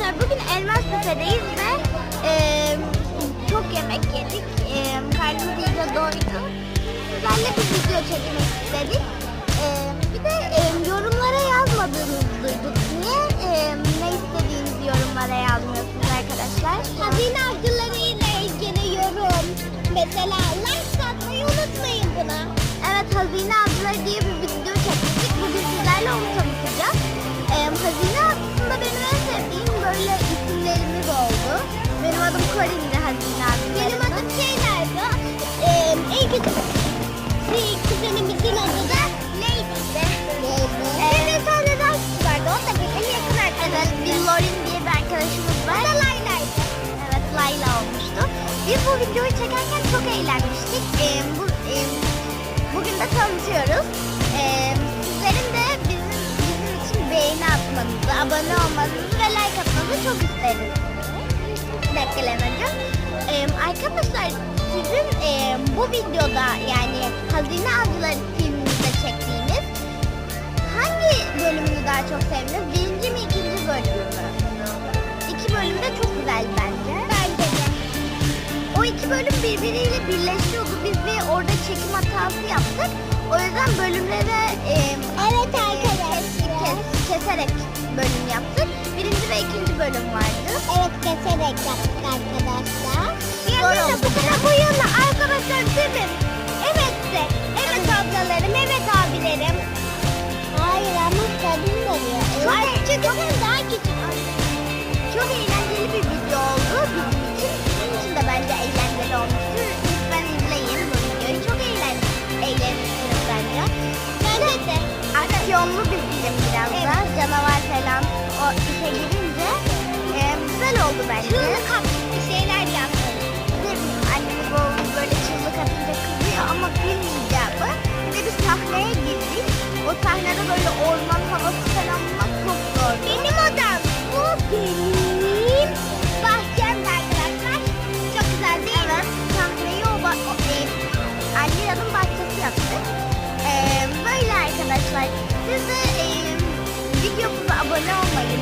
bugün Elmas Büfe'deyiz ve e, çok yemek yedik. E, karnımız iyice doydu. Sizlerle bir video çekmek istedik. E, bir de e, yorumlara yazmadığınızı duyduk. Niye e, ne istediğinizi yorumlara yazmıyorsunuz arkadaşlar? Hazine avcıları ile ilgili yorum. Mesela like atmayı unutmayın buna. Evet Hazine Avcıları diye bir video en küçük şey, kuzenimizin adı da Lady'di. Bir de tane daha küçük vardı. O da benim yakın Evet, arkadaşım. bir Lorin diye bir arkadaşımız O var. da Layla'ydı. Evet, Layla olmuştu. Biz bu videoyu çekerken çok eğlenmiştik. Ee, bu, e, bugün de tanıtıyoruz. Ee, sizlerin de bizim, bizim için beğeni atmanızı, abone olmanızı ve like atmanızı çok isteriz. Beklemece. Ee, arkadaşlar sizin e, bu videoda yani Hazine Avcıları filmimizde çektiğimiz hangi bölümünü daha çok sevdiniz? Birinci mi ikinci bölümü mü? İki bölüm de çok güzel bence. Bence de. O iki bölüm birbiriyle birleşiyordu. Biz bir orada çekim hatası yaptık. O yüzden bölümlere e, Evet e, arkadaşlar. kes- keserek bölüm yaptık. Birinci ve ikinci bölüm vardı. Evet keserek yaptık arkadaşlar. Yanında oldu bu kadar boyalı arkadaşlar mi? Evet de. Evet ablalarım, evet abilerim. Hayır ama kadın oluyor. Çok Ay, çünkü sen daha küçük. Çok eğlenceli bir video oldu bizim için. Sizin için de bence eğlenceli olmuştur. Lütfen izleyin bu videoyu. Çok eğlen eğlenirsiniz bence. Bence de. Aksiyonlu bir film biraz da. Evet. Canavar falan o işe girince e, güzel oldu bence. Çığlık Herkese e, video abone olmayı,